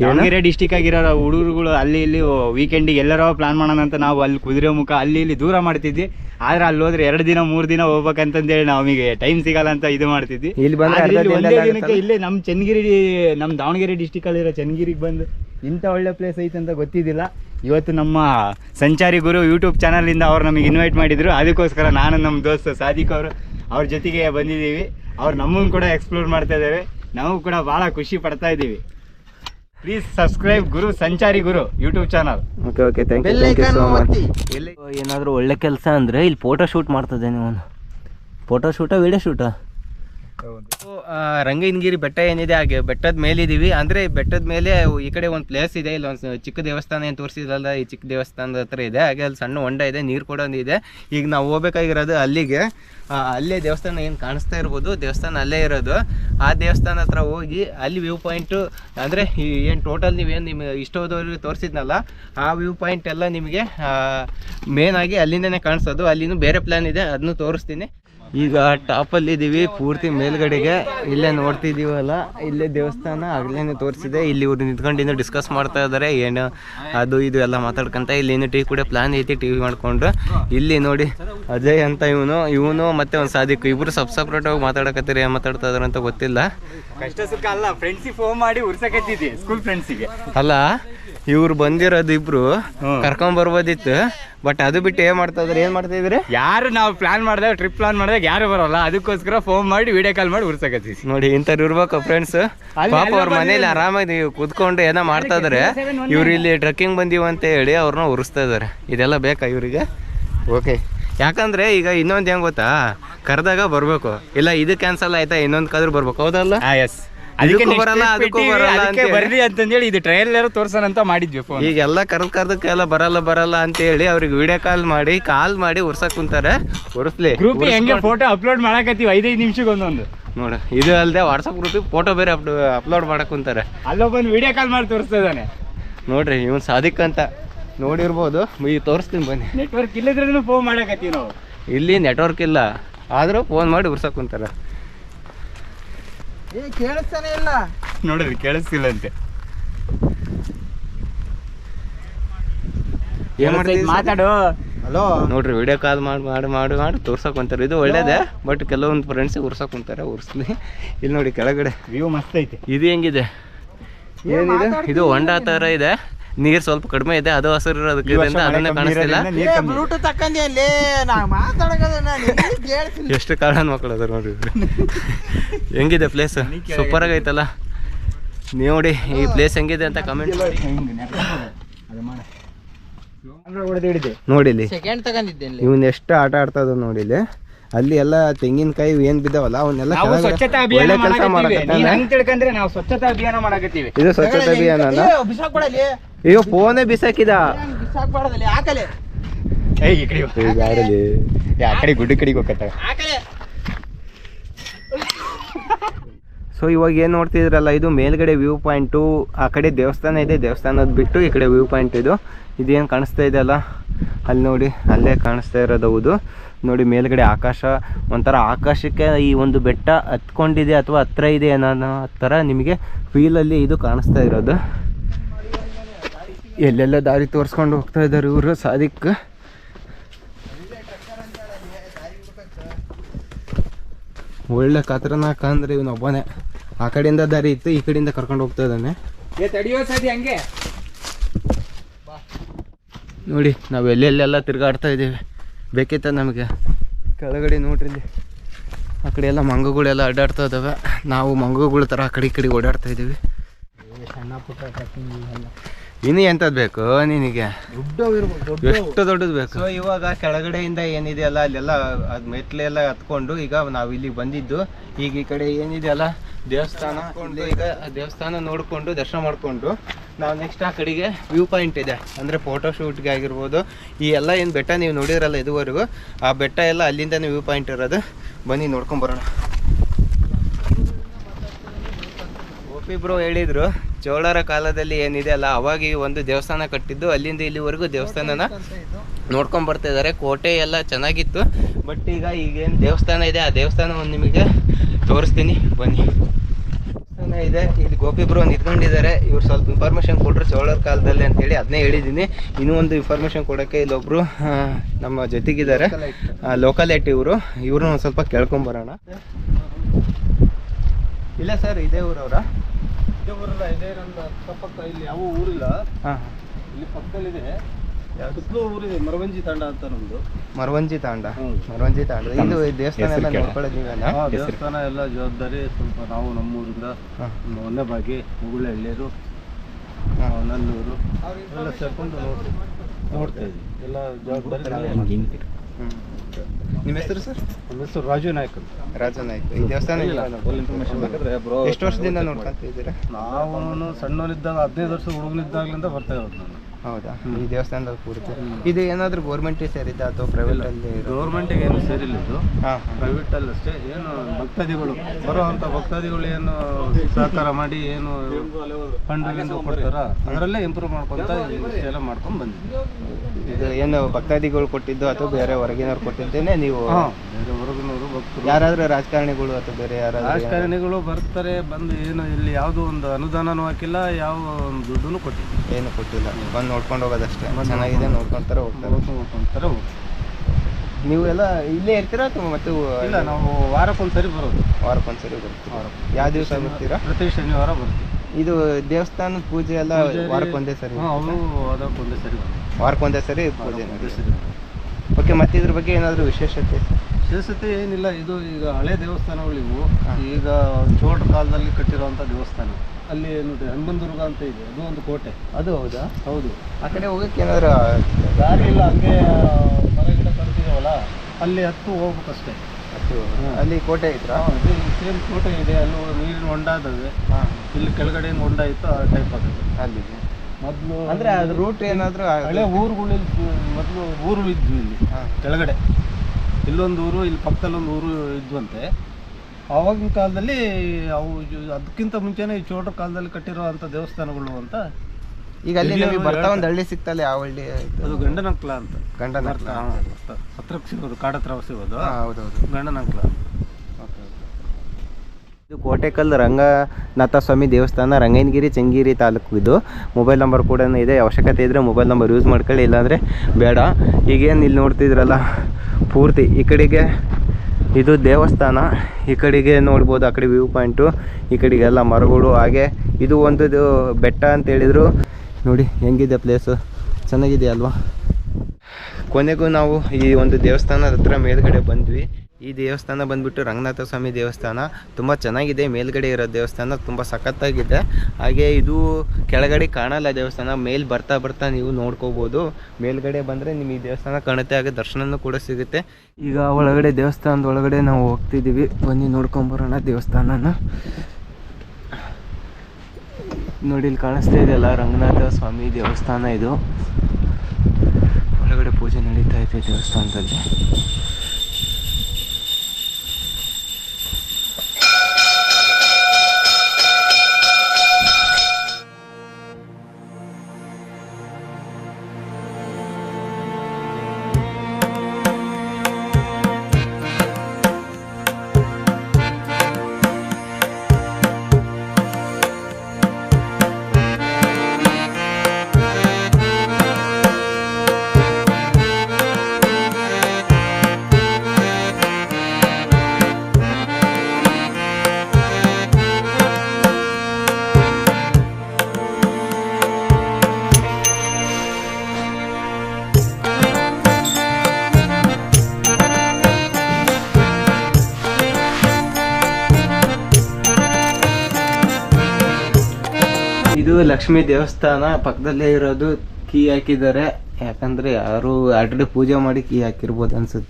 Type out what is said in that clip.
Davanagere district ಆಗಿರೋ ಹುಡುಗರುಗಳು ಅಲ್ಲಿ ಇಲ್ಲಿ ವೀಕೆಂಡಿಗೆ ಎಲ್ಲರೋ ಪ್ಲಾನ್ ಮಾಡೋಣ ಅಂತ ನಾವು ಅಲ್ಲಿ ಕುದುರೆ ಮುಖ ಅಲ್ಲಿ ಇಲ್ಲಿ ದೂರ ಮಾಡ್ತಿದ್ವಿ. ಆದ್ರೆ ಅಲ್ಲಿ ಹೋದ್ರೆ ಎರಡು ದಿನ ಮೂರು ದಿನ ಹೋಗ್ಬೇಕಂತಂದೇಳಿ ನಮಗೆ ಟೈಮ್ ಸಿಗಲ್ಲ ಅಂತ ಇದು ಮಾಡ್ತಿದ್ವಿ. ಇಲ್ಲಿ ಒಂದೇ ದಿನಕ್ಕೆ ಇಲ್ಲೇ ನಮ್ಮ ಚನ್ನಗಿರಿ ನಮ್ಮ ದಾವಣಗೆರೆ ಡಿಸ್ಟಿಕ್ ಅಲ್ಲಿರೋ ಚನ್ನಗಿರಿಗೆ ಬಂದು ಇಂಥ ಒಳ್ಳೆ ಪ್ಲೇಸ್ ಐತೆ ಅಂತ ಗೊತ್ತಿದ್ದಿಲ್ಲ. ಇವತ್ತು ನಮ್ಮ ಸಂಚಾರಿ ಗುರು ಯೂಟ್ಯೂಬ್ ಚಾನಲಿಂದ ಅವ್ರು ನಮಗೆ ಇನ್ವೈಟ್ ಮಾಡಿದ್ರು. ಅದಕ್ಕೋಸ್ಕರ ನಾನು ನಮ್ಮ ದೋಸ್ತ ಸಾದಿಕ್ ಅವರು ಅವ್ರ ಜೊತೆಗೆ ಬಂದಿದ್ದೀವಿ. ಅವ್ರು ನಮ್ಮನ್ನು ಕೂಡ ಎಕ್ಸ್ಪ್ಲೋರ್ ಮಾಡ್ತಾ ಇದ್ದಾರೆ. ನಾವು ಕೂಡ ಭಾಳ ಖುಷಿ ಪಡ್ತಾ ಇದ್ದೀವಿ. Please subscribe Guru Sanchari Guru YouTube channel okay okay thank you thank you so much ಏನಾದರೂ ಒಳ್ಳೆ ಕೆಲಸ ಅಂದರೆ ಇಲ್ಲಿ ಫೋಟೋ ಶೂಟ್ ಮಾಡ್ತದೆ ನೀವು ಫೋಟೋ ಶೂಟಾ ವಿಡಿಯೋ ಶೂಟಾ ರಂಗನಗಿರಿ ಬೆಟ್ಟ ಏನಿದೆ, ಹಾಗೆ ಬೆಟ್ಟದ ಮೇಲಿದ್ದೀವಿ ಅಂದರೆ ಬೆಟ್ಟದ ಮೇಲೆ ಈ ಕಡೆ ಒಂದು ಪ್ಲೇಸ್ ಇದೆ, ಇಲ್ಲಿ ಒಂದು ಚಿಕ್ಕ ದೇವಸ್ಥಾನ ಏನು ತೋರಿಸಿದಲ್ಲ, ಈ ಚಿಕ್ಕ ದೇವಸ್ಥಾನದ ಹತ್ರ ಇದೆ. ಹಾಗೆ ಅಲ್ಲಿ ಸಣ್ಣ ಹೊಂಡ ಇದೆ, ನೀರು ಕೂಡ ಇದೆ. ಈಗ ನಾವು ಹೋಗ್ಬೇಕಾಗಿರೋದು ಅಲ್ಲಿಗೆ. ಅಲ್ಲೇ ದೇವಸ್ಥಾನ ಏನು ಕಾಣಿಸ್ತಾ ಇರ್ಬೋದು, ದೇವಸ್ಥಾನ ಅಲ್ಲೇ ಇರೋದು. ಆ ದೇವಸ್ಥಾನ ಹತ್ರ ಹೋಗಿ ಅಲ್ಲಿ ವ್ಯೂ ಪಾಯಿಂಟು ಅಂದರೆ ಏನು ಟೋಟಲ್ ನೀವೇನು ನಿಮಗೆ ಇಷ್ಟೋದವ್ರಿಗೆ ತೋರಿಸಿದ್ನಲ್ಲ, ಆ ವ್ಯೂ ಪಾಯಿಂಟ್ ಎಲ್ಲ ನಿಮಗೆ ಮೇನ್ ಆಗಿ ಅಲ್ಲಿಂದನೇ ಕಾಣಿಸೋದು. ಅಲ್ಲಿನೂ ಬೇರೆ ಪ್ಲ್ಯಾನ್ ಇದೆ ಅದನ್ನು ತೋರಿಸ್ತೀನಿ. ಈಗ ಟಾಪಲ್ಲಿ ಇದ್ದೀವಿ ಪೂರ್ತಿ ಮೇಲ್ಗಡೆಗೆ. ಇಲ್ಲೇ ನೋಡ್ತಿದ್ದೀವಲ್ಲ ಇಲ್ಲೇ ದೇವಸ್ಥಾನ ಆಗ್ಲೇನೆ ತೋರಿಸಿದೆ. ಇಲ್ಲಿ ಇವ್ರು ನಿಂತ್ಕೊಂಡು ಇನ್ನೂ ಡಿಸ್ಕಸ್ ಮಾಡ್ತಾ ಇದ್ದಾರೆ ಏನು ಅದು ಇದು ಎಲ್ಲ ಮಾತಾಡ್ಕೊಂತ. ಇಲ್ಲಿ ಇನ್ನು ಟೀ ಕೂಡ ಪ್ಲಾನ್ ಐತಿ ಟಿ ವಿ ಮಾಡ್ಕೊಂಡು. ಇಲ್ಲಿ ನೋಡಿ ಅಜಯ್ ಅಂತ ಇವನು ಇವನು ಮತ್ತೆ ಒಂದು ಸಾಧಿಕ್ ಇಬ್ರು ಸಬ್ ಸಪ್ರೇಟ್ ಆಗಿ ಮಾತಾಡಕತ್ತೀರಿ ಏನ್ ಮಾತಾಡ್ತಾ ಇದಾರೆ ಅಂತ ಗೊತ್ತಿಲ್ಲ. ಕಷ್ಟ ಸುಖ ಅಲ್ಲ ಫ್ರೆಂಡ್ಸಿಗೆ ಫೋನ್ ಮಾಡಿ ಸ್ಕೂಲ್ ಫ್ರೆಂಡ್ಸಿಗೆ ಅಲ್ಲ ಇವ್ರು ಬಂದಿರೋದು ಇಬ್ರು. ಕರ್ಕೊಂಡ್ ಬರ್ಬೋದಿತ್ತು. ಬಟ್ ಅದು ಬಿಟ್ಟು ಏನ್ ಮಾಡ್ತಾ ಇದ್ರೆ? ಏನ್ ಮಾಡ್ತಾ ಇದ್ರಿ? ಯಾರು ನಾವು ಪ್ಲಾನ್ ಮಾಡಿದಾಗ ಟ್ರಿಪ್ ಪ್ಲಾನ್ ಮಾಡಿದಾಗ ಯಾರು ಬರೋಲ್ಲ. ಅದಕ್ಕೋಸ್ಕರ ಫೋನ್ ಮಾಡಿ ವಿಡಿಯೋ ಕಾಲ್ ಮಾಡಿ ಉರ್ಸಕತ್ತೀವಿ. ನೋಡಿ ಇಂಥವ್ರು ಇರ್ಬೇಕು ಫ್ರೆಂಡ್ಸ್ ಪಾಪ ಅವ್ರ ಮನೇಲಿ ಆರಾಮಾಗಿ ಕೂತ್ಕೊಂಡು ಏನೋ ಮಾಡ್ತಾ ಇದಾರೆ. ಇವ್ರು ಇಲ್ಲಿ ಟ್ರೆಕ್ಕಿಂಗ್ ಬಂದೀವಿ ಅಂತ ಹೇಳಿ ಅವ್ರನ್ನ ಉರಿಸ್ತಾ ಇದಾರೆ. ಇದೆಲ್ಲ ಬೇಕಾ ಇವರಿಗೆ? ಓಕೆ ಯಾಕಂದ್ರೆ ಈಗ ಇನ್ನೊಂದ್ ಹೆಂಗ್ ಗೊತ್ತಾ? ಕರೆದಾಗ ಬರ್ಬೇಕು. ಇಲ್ಲ ಇದು ಕ್ಯಾನ್ಸಲ್ ಆಯ್ತಾ? ಇನ್ನೊಂದ್ ಕಾದ್ರೂ ಬರ್ಬೇಕು. ಹೌದಲ್ಲ? ಎಸ್ ಬರಲ್ಲ, ಅದಕ್ಕೂ ಬರಲ್ಲ ಅದಕ್ಕೆ ಅಂತೇಳಿ. ಬರ್ಲಿ ಅಂತಂದೇಳಿ ಇದು ಟ್ರೈಲರ್ ತೋರ್ಸೋಣ ಅಂತ ಮಾಡಿದ್ವಿ ಫೋನ್ ಈಗ ಎಲ್ಲ ಕರ್ದ್ ಕರ್ದಕ್ಕೆಲ್ಲ ಬರಲ್ಲ ಬರಲ್ಲ ಅಂತ ಹೇಳಿ ಅವ್ರಿಗೆ ವಿಡಿಯೋ ಕಾಲ್ ಮಾಡಿ ಕಾಲ್ ಮಾಡಿ ಉರ್ಸಕ್ ಕುಂತಾರೆ. ಉರ್ಸ್ಲಿ ಗ್ರೂಪ್ ಹೆಂಗೆ ಫೋಟೋ ಅಪ್ಲೋಡ್ ಮಾಡಕತ್ತೀವಿ ಐದೈದು ನಿಮಿಷಕ್ಕೆ ಒಂದೊಂದು. ನೋಡ ಇದು ಅಲ್ಲದೆ ವಾಟ್ಸಪ್ ಗ್ರೂಪ್ ಫೋಟೋ ಬೇರೆ ಅಪ್ಲೋಡ್ ಮಾಡಕ್ ಕುಂತಾರೆ. ಅಲ್ಲೊಬ್ಬನು ವಿಡಿಯೋ ಕಾಲ್ ಮಾಡಿ ತೋರಿಸ್ತಾ ಇದ್ದಾನೆ. ನೋಡ್ರಿ ಇವನ್ ಸಾಧಿಕ್ ಅಂತ ನೋಡಿರ್ಬೋದು. ಈಗ ತೋರಿಸ್ತೀನಿ ಬನ್ನಿ. ನೆಟ್ವರ್ಕ್ ಇಲ್ಲದ್ರೂ ಫೋನ್ ಮಾಡಕತ್ತೀವಿ ನಾವು. ಇಲ್ಲಿ ನೆಟ್ವರ್ಕ್ ಇಲ್ಲ. ಆದರೂ ಫೋನ್ ಮಾಡಿ ಉರ್ಸಕ್ ಕುಂತಾರ. ಕೇಳಿಸ್ತಾನೆ ಇಲ್ಲ. ನೋಡ್ರಿ ಕೇಳಿಸ್ತಿಲ್ಲ ಅಂತೆ. ಏನ್? ಮಾತಾಡು. ಹಲೋ. ನೋಡ್ರಿ ವಿಡಿಯೋ ಕಾಲ್ ಮಾಡಿ ಮಾಡಿ ಮಾಡಿ ಮಾಡಿ ತೋರ್ಸಕ್ ಕುಂತಾರೆ ಇದು ಒಳ್ಳೇದೇ ಬಟ್ ಕೆಲವೊಂದು ಫ್ರೆಂಡ್ಸ್ ಉರ್ಸಕ್ ಕುಂತಾರೆ ಉರ್ಸ್ಲಿ. ಇಲ್ಲಿ ನೋಡಿ ಕೆಳಗಡೆ. ವ್ಯೂ ಮಸ್ತ್ ಐತೆ. ಇದು ಹೆಂಗಿದೆ? ಏನಿದೆ? ಇದು ಹೊಂಡ ತರ ಇದೆ. ನೀರ್ ಸ್ವಲ್ಪ ಕಡಿಮೆ ಇದೆ ಅದು ಹಸಿರು ಇರೋದಕ್ಕೆ ಅದನ್ನೇ ಕಾಣಿಸ್ತಿಲ್ಲ. ಬ್ಲೂಟೂತ್ ತಕ್ಕಂದಿ ಅಲ್ಲಿ ನಾ ಎಷ್ಟು ಕಾರಣ ಮಕ್ಕಳು ಅದ್ರ ನೋಡಿ. ಹೆಂಗಿದೆ ಪ್ಲೇಸ್ ಸೂಪರ್ ಆಗೈತಲ್ಲ? ನೋಡಿ ಈ ಪ್ಲೇಸ್ ಹೆಂಗಿದೆ ಅಂತ ಕಮೆಂಟ್ ಮಾಡಿ. ಅದು ಮಾಡ ಹೊಡೆದು ಹಿಡಿದೆ ನೋಡಿ ಇಲ್ಲಿ ಸೆಕೆಂಡ್ ತಗೊಂಡಿದ್ದೇನೆ ಇವನ್ ಎಷ್ಟು ಆಟ ಆಡ್ತಾ ಇದ್ ನೋಡಿ ಇಲ್ಲಿ ಅಲ್ಲಿ ಎಲ್ಲ ತೆಂಗಿನಕಾಯಿ ಏನ್ ಬಿದ್ದಾವಲ್ಲ ಅವನ್ನೆಲ್ಲ ನಾವು ಸ್ವಚ್ಛತಾ ಅಭಿಯಾನ ಕೆಲಸ ನಾವು ಸ್ವಚ್ಛತಾ ಅಭಿಯಾನ ಮಾಡಕತ್ತೀವಿ. ಇದು ಸ್ವಚ್ಛತಾ ಅಭಿಯಾನ ಅಯ್ಯೋ ಫೋನೇ ಬಿಸಾಕಿದ. ಬಿಸಾಕ್ಬಾರ್ದಲ್ಲಿ ಹಾಕಲೆ ಏಯ್ ಈ ಕಡೆ ಆ ಕಡೆ ಗುಡ್ಡ ಕಡೆಗೆ ಹೋಗತ್ತ ಸೊ ಇವಾಗ ಏನು ನೋಡ್ತಿದ್ರಲ್ಲ ಇದು ಮೇಲ್ಗಡೆ ವ್ಯೂ ಪಾಯಿಂಟು ಆ ಕಡೆ ದೇವಸ್ಥಾನ ಇದೆ ದೇವಸ್ಥಾನದ ಬಿಟ್ಟು ಈ ಕಡೆ ವ್ಯೂ ಪಾಯಿಂಟ್ ಇದು. ಇದೇನು ಕಾಣಿಸ್ತಾ ಇದೆ ಅಲ್ಲ? ಅಲ್ಲಿ ನೋಡಿ ಅಲ್ಲೇ ಕಾಣಿಸ್ತಾ ಇರೋದು ಹೌದು ನೋಡಿ ಮೇಲ್ಗಡೆ ಆಕಾಶ ಒಂಥರ ಆಕಾಶಕ್ಕೆ ಈ ಒಂದು ಬೆಟ್ಟ ಹತ್ಕೊಂಡಿದೆ ಅಥವಾ ಹತ್ರ ಇದೆ ಅನ್ನೋ ಥರ ನಿಮಗೆ ಫೀಲಲ್ಲಿ ಇದು ಕಾಣಿಸ್ತಾ ಇರೋದು. ಎಲ್ಲೆಲ್ಲ ದಾರಿ ತೋರಿಸ್ಕೊಂಡು ಹೋಗ್ತಾ ಇದ್ದಾರೆ ಇವರು ಸಾದಿಕ್. ಒಳ್ಳೆ ಖತರ್ನಾಕ ಅಂದ್ರೆ ಇವನು ಒಬ್ಬನೇ. ಆ ಕಡೆಯಿಂದ ದಾರಿ ಇತ್ತು ಈ ಕಡೆಯಿಂದ ಕರ್ಕೊಂಡು ಹೋಗ್ತಾ ಇದ್ದಾನೆ. ಹಂಗೆ. ನೋಡಿ ನಾವು ಎಲ್ಲೆಲ್ಲೆಲ್ಲ ತಿರ್ಗಾಡ್ತಾ ಇದ್ದೀವಿ. ಬೇಕಿತ್ತ ನಮಗೆ? ಕೆಳಗಡೆ ನೋಡ್ರಿ ಇಲ್ಲಿ. ಆ ಕಡೆ ಎಲ್ಲ ಮಂಗಗಳೆಲ್ಲ ಅಡ್ಡಾಡ್ತಾ ಇದ್ದಾವೆ ನಾವು ಮಂಗಗಳ ಥರ ಆ ಕಡೆ ಈ ಕಡೆ ಓಡಾಡ್ತಾ ಇದ್ದೀವಿ. ಸಣ್ಣ ಪುಟ್ಟ ಟ್ರೆಕ್ಕಿಂಗ್ ಎಲ್ಲ ಇನ್ನು ಎಂಥದ್ದು ಬೇಕು ನಿನಗೆ? ಎಷ್ಟು ದೊಡ್ಡದು ಬೇಕು? ಸೊ ಇವಾಗ ಕೆಳಗಡೆಯಿಂದ ಏನಿದೆಯಲ್ಲ ಅಲ್ಲೆಲ್ಲ ಅದು ಮೆಟ್ಲೆಲ್ಲ ಹತ್ಕೊಂಡು ಈಗ ನಾವು ಇಲ್ಲಿ ಬಂದಿದ್ದು. ಈಗ ಈ ಕಡೆ ಏನಿದೆಯಲ್ಲ ದೇವಸ್ಥಾನ ಈಗ ದೇವಸ್ಥಾನ ನೋಡಿಕೊಂಡು ದರ್ಶನ ಮಾಡಿಕೊಂಡು ನಾವು ನೆಕ್ಸ್ಟ್ ಆ ಕಡೆಗೆ ವ್ಯೂ ಪಾಯಿಂಟ್ ಇದೆ. ಅಂದರೆ ಫೋಟೋ ಶೂಟ್ಗೆ ಆಗಿರ್ಬೋದು. ಈ ಎಲ್ಲ ಏನು ಬೆಟ್ಟ ನೀವು ನೋಡಿರಲ್ಲ ಇದುವರೆಗೂ ಆ ಬೆಟ್ಟ ಎಲ್ಲ ಅಲ್ಲಿಂದನೇ ವ್ಯೂ ಪಾಯಿಂಟ್ ಇರೋದು. ಬನ್ನಿ ನೋಡ್ಕೊಂಬರೋಣ ಒಬ್ಬಿಬ್ರು ಹೇಳಿದ್ರು ಚೋಳರ ಕಾಲದಲ್ಲಿ ಏನಿದೆ ಅಲ್ಲ ಅವಾಗ ಈ ಒಂದು ದೇವಸ್ಥಾನ ಕಟ್ಟಿದ್ದು ಅಲ್ಲಿಂದ ಇಲ್ಲಿವರೆಗೂ ದೇವಸ್ಥಾನನ ನೋಡ್ಕೊಂಡ್ ಬರ್ತಾ ಇದ್ದಾರೆ. ಕೋಟೆ ಎಲ್ಲ ಚೆನ್ನಾಗಿತ್ತು ಬಟ್ ಈಗ ಈಗೇನು ದೇವಸ್ಥಾನ ಇದೆ ಆ ದೇವಸ್ಥಾನ ಒಂದು ನಿಮಗೆ ತೋರಿಸ್ತೀನಿ. ಬನ್ನಿ. ದೇವಸ್ಥಾನ ಇದೆ. ಇಲ್ಲಿ ಗೋಪಿ ಬ್ರೋ ನಿಂತ್ಕೊಂಡಿದ್ದಾರೆ ಇವ್ರು ಸ್ವಲ್ಪ ಇನ್ಫಾರ್ಮೇಶನ್ ಕೊಟ್ಟರು ಚೋಳರ ಕಾಲದಲ್ಲಿ ಅಂತೇಳಿ ಅದನ್ನೇ ಹೇಳಿದ್ದೀನಿ. ಇನ್ನೂ ಒಂದು ಇನ್ಫಾರ್ಮೇಶನ್ ಕೊಡೋಕ್ಕೆ ಇಲ್ಲೊಬ್ರು ನಮ್ಮ ಜೊತೆಗಿದ್ದಾರೆ. ಲೋಕಲ್ ಇವರು. ಇವ್ರನ್ನ ಒಂದು ಸ್ವಲ್ಪ ಕೇಳ್ಕೊಂಬರೋಣ ಇಲ್ಲ ಸರ್ ಇದೇ ಊರವರ. ಇದೇ ಊರಲ್ಲ ಇದೇ ನಮ್ಮ ಅಕ್ಕಪಕ್ಕ ಇಲ್ಲಿ ಯಾವ ಊರಿಲ್ಲ. ಹಾಂ. ಇಲ್ಲಿ ಪಕ್ಕದಲ್ಲಿದೆ. ಸುತ್ತಲೂ ಊರಿದೆ ಮರವಂಜಿ ತಾಂಡ ಅಂತ ನಮ್ದು. ಮರವಂಜಿ ತಾಂಡ. ಮರವಂಜಿ ತಾಂಡ. ಇದು ದೇವಸ್ಥಾನ ಎಲ್ಲ ನೋಡ್ಕೊಳ್ಳೋದಿಲ್ಲ. ದೇವಸ್ಥಾನ ಎಲ್ಲ ಜವಾಬ್ದಾರಿ ಸ್ವಲ್ಪ ನಾವು ನಮ್ಮೂರಿಂದ ಒಂದೇ ಮೊನ್ನೆಬಾಗಿ ಮುಗುಳಹಳ್ಳಿಯರು ನಲ್ಲೂರು ಎಲ್ಲ ಸೇರ್ಕೊಂಡು ನೋಡ್- ನೋಡ್ತಾ ಇದ್ವಿ ಎಲ್ಲ ಜವಾಬ್ದಾರಿ. ನಿಮ್ಮ ಹೆಸರು ಸರ್? ನಮ್ಮ ಹೆಸರು ರಾಜು ನಾಯ್ಕ ಅಂತ. ರಾಜನಾಯ್ಕ ಈ ದೇವಸ್ಥಾನ ಇಲ್ಲ, full information ಬೇಕಾದ್ರೆ ಬ್ರೋ ಎಷ್ಟು ವರ್ಷದಿಂದ ನೋಡ್ಕೊಂತ ಇದ್ದೀರಾ? ನಾವು ಸಣ್ಣವನಿದ್ದಾಗ ಹದಿನೈದು ವರ್ಷ ಹುಡುಗನಿದ್ದಾಗ್ಲಿಂದ ಬರ್ತಾ ಇರೋದು ನಾನು. ಹೌದಾ? ಈ ದೇವಸ್ಥಾನದಲ್ಲಿ ಕೂರ್ತಿ ಇದು ಏನಾದರೂ ಗೌರ್ಮೆಂಟ್ ಸೇರಿದ್ದ ಅಥವಾ ಪ್ರೈವೇಟ್ ಅಲ್ಲಿ ಗೌರ್ಮೆಂಟಿಗೆ ಏನು ಸೇರಿಲ್ಲ ಇದು. ಹಾಂ. ಪ್ರೈವೇಟ್ ಅಲ್ಲಿ ಅಷ್ಟೇ. ಏನು ಭಕ್ತಾದಿಗಳು ಬರುವಂತ ಭಕ್ತಾದಿಗಳು ಏನು ಸಹಕಾರ ಮಾಡಿ ಏನು ಫಂಡ್ ಗಿಂಡು ಕೊಡ್ತಾರ ಅದರಲ್ಲೇ ಇಂಪ್ರೂವ್ ಮಾಡ್ಕೊಂತ ಎಲ್ಲ ಮಾಡ್ಕೊಂಡು ಬಂದಿದ್ದೀವಿ. ಇದು ಏನು ಭಕ್ತಾದಿಗಳು ಕೊಟ್ಟಿದ್ದು ಅಥವಾ ಬೇರೆ ಹೊರಗಿನವ್ರು ಕೊಟ್ಟಿದ್ದೇನೆ ನೀವು? ಹಾ, ಬೇರೆ ಹೊರಗಿನವರು ಭಕ್ತರು ಯಾರಾದ್ರೂ ರಾಜಕಾರಣಿಗಳು ಅಥವಾ ಬೇರೆ ಯಾರಾದ್ರೂ ರಾಜಕಾರಣಿಗಳು ಬರ್ತಾರೆ ಬಂದು ಏನು ಇಲ್ಲಿ ಯಾವ್ದು ಒಂದು ಅನುದಾನನೂ ಹಾಕಿಲ್ಲ ಯಾವ ಒಂದು ದುಡ್ಡು ಕೊಟ್ಟಿಲ್ಲ. ಏನು ಕೊಟ್ಟಿಲ್ಲ. ಬಂದು ನೋಡ್ಕೊಂಡು ಹೋಗೋದಷ್ಟೇ. ಚೆನ್ನಾಗಿದೆ ನೋಡ್ಕೊಂತಾರೆ ಹೋಗ್ತಾರೆ. ನೀವು ಎಲ್ಲ ಇಲ್ಲೇ ಇರ್ತೀರಾ ಅಥವಾ ಮತ್ತೆ ಇಲ್ಲ ನಾವು ವಾರಕ್ಕೊಂದ್ಸರಿ ಬರೋದು. ವಾರಕ್ಕೊಂದ್ಸರಿ ಬರ್ತೀರಾ? ಯಾವ ದಿವಸ ಬರ್ತೀರಾ? ಪ್ರತಿ ಶನಿವಾರ ಬರ್ತೀವಿ. ಇದು ದೇವಸ್ಥಾನದ ಪೂಜೆ ಎಲ್ಲ ಪೂಜಾರಿ- ವಾರಕ್ಕೊಂದೇ ಸರಿ ಹಾ, ಅವರು ಅದಕ್ಕೊಂದೇ ಸರಿ. ವಾರಕ್ಕೊಂದೇ ಸರಿ ಪೂಜೆ ಸರಿ ಓಕೆ ಮತ್ತೆ ಇದ್ರ ಬಗ್ಗೆ ಏನಾದರೂ ವಿಶೇಷತೆ? ವಿಶೇಷತೆ ಏನಿಲ್ಲ ಇದು ಈಗ ಹಳೆ ದೇವಸ್ಥಾನಗಳಿವು. ಇವು ಈಗ ಚೋಟ ಕಾಲದಲ್ಲಿ ಕಟ್ಟಿರುವಂಥ ದೇವಸ್ಥಾನ. ಅಲ್ಲಿ ನೋಡಿ ಹನುಮಂದುರ್ಗ ಅಂತ ಇದೆ. ಅದು ಒಂದು ಕೋಟೆ. ಅದು ಹೌದಾ? ಹೌದು. ಆ ಕಡೆ ಹೋಗಕ್ಕೆ ಏನಾದ್ರು ದಾರಿ ಇಲ್ಲ ಹಂಗೆ ಮರ ಗಿಡ ಕಟ್ತಿದೇವಲ್ಲ ಅಲ್ಲಿ ಹತ್ತು ಹೋಗ್ಬೇಕಷ್ಟೇ. ಅಲ್ಲಿ ಕೋಟೆ ಇದ್ರೆ ಸೇಮ್ ಕೋಟೆ ಇದೆ. ಅಲ್ಲಿ ನೀರಿನ ಹೊಂಡ ಅದಾವೆ ಹಾಂ. ಇಲ್ಲಿ ಕೆಳಗಡೆ ಏನು ಹೊಂಡ ಇತ್ತು ಆ ಟೈಪ್ ಆಗುತ್ತೆ ಅಲ್ಲಿಗೆ? ಮೊದಲು ಅಂದ್ರೆ ಅದು ರೂಟ್ ಏನಾದರೂ ಹಳೆ ಊರುಗಳು ಮೊದಲು ಊರು ಇದ್ವಿ ಇಲ್ಲಿ. ಕೆಳಗಡೆ. ಇಲ್ಲೊಂದು ಊರು ಇಲ್ಲಿ ಪಕ್ಕದಲ್ಲಿ ಒಂದು ಊರು ಇದ್ವಂತೆ. ಆವಾಗಿನ ಕಾಲದಲ್ಲಿ ಅವು ಅದಕ್ಕಿಂತ ಮುಂಚೆನೇ ಈ ಚೋಟರ ಕಾಲದಲ್ಲಿ ಕಟ್ಟಿರುವಂಥ ದೇವಸ್ಥಾನಗಳು ಅಂತ. ಈಗ ಅಲ್ಲಿ ಹಿರಿಯರು ನಮಗೆ ಬರ್ತಾ ಒಂದು ಹಳ್ಳಿ ಯಾವ ಹಳ್ಳಿ? ಅದು ಗಂಡನಂಕ್ಲ ಅಂತ. ಗಂಡನಕ್ಲ. ಹಾ, ಹತ್ರಕ್ಕೆ ಸಿಗೋದು ಕಾಡತ್ರ ಸಿಗೋದು ಹೌದು ಹೌದೌದು. ಗಂಡನಂಕ್ಲ. ಇದು ಕೋಟೆಕಲ್ ರಂಗನಾಥ ಸ್ವಾಮಿ ದೇವಸ್ಥಾನ, ರಂಗನಗಿರಿ, ಚಂಗೇರಿ ತಾಲೂಕು ಇದು. ಮೊಬೈಲ್ ನಂಬರ್ ಕೂಡ ಇದೆ. ಅವಶ್ಯಕತೆ ಇದ್ದರೆ ಮೊಬೈಲ್ ನಂಬರ್ ಯೂಸ್ ಮಾಡ್ಕೊಳ್ಳಿ, ಇಲ್ಲಾಂದರೆ ಬೇಡ. ಈಗೇನು ಇಲ್ಲಿ ನೋಡ್ತಿದ್ರಲ್ಲ, ಪೂರ್ತಿ ಈ ಕಡೆಗೆ ಇದು ದೇವಸ್ಥಾನ. ಈ ಕಡೆಗೆ ನೋಡ್ಬೋದು, ಆ ಕಡೆ ವ್ಯೂ ಪಾಯಿಂಟು ಈ ಕಡೆಗೆಲ್ಲ ಮರಗಳು, ಹಾಗೆ ಇದು ಒಂದು ಬೆಟ್ಟ ಅಂತ ಹೇಳಿದ್ರು. ನೋಡಿ, ಹೆಂಗಿದೆ ಪ್ಲೇಸು ಚೆನ್ನಾಗಿದೆ ಅಲ್ವಾ ಕೊನೆಗೂ ನಾವು ಈ ಒಂದು ದೇವಸ್ಥಾನದ ಹತ್ರ ಮೇಲ್ಗಡೆ ಬಂದ್ವಿ. ಈ ದೇವಸ್ಥಾನ ಬಂದ್ಬಿಟ್ಟು ರಂಗನಾಥ ಸ್ವಾಮಿ ದೇವಸ್ಥಾನ ತುಂಬ ಚೆನ್ನಾಗಿದೆ. ಮೇಲ್ಗಡೆ ಇರೋ ದೇವಸ್ಥಾನ ತುಂಬ ಸಖತ್ತಾಗಿದೆ. ಹಾಗೆ ಇದು ಕೆಳಗಡೆ ಕಾಣಲ್ಲ ದೇವಸ್ಥಾನ, ಮೇಲ್ ಬರ್ತಾ ಬರ್ತಾ ನೀವು ನೋಡ್ಕೋಬೋದು. ಮೇಲ್ಗಡೆ ಬಂದರೆ ನಿಮಗೆ ದೇವಸ್ಥಾನ ಕಾಣುತ್ತೆ, ಹಾಗೆ ದರ್ಶನನೂ ಕೂಡ ಸಿಗುತ್ತೆ. ಈಗ ಒಳಗಡೆ ದೇವಸ್ಥಾನದ ಒಳಗಡೆ ನಾವು ಹೋಗ್ತಿದ್ದೀವಿ. ಬನ್ನಿ ನೋಡ್ಕೊಂಬರೋಣ ದೇವಸ್ಥಾನನ. ನೋಡಿ, ಇಲ್ಲಿ ಕಾಣಿಸ್ತಾ ಇದೆಯಲ್ಲ ರಂಗನಾಥ ಸ್ವಾಮಿ ದೇವಸ್ಥಾನ ಇದು. ಒಳಗಡೆ ಪೂಜೆ ನಡೀತಾ ಇದೆ ದೇವಸ್ಥಾನದಲ್ಲಿ. ಲಕ್ಷ್ಮೀ ದೇವಸ್ಥಾನ ಪಕ್ಕದಲ್ಲೇ ಇರೋದು ಕೀ ಹಾಕಿದ್ದಾರೆ. ಯಾಕಂದ್ರೆ ಯಾರು ಆಲ್ರೆಡಿ ಪೂಜೆ ಮಾಡಿ ಕೀ ಹಾಕಿರ್ಬೋದು ಅನ್ಸುತ್ತೆ.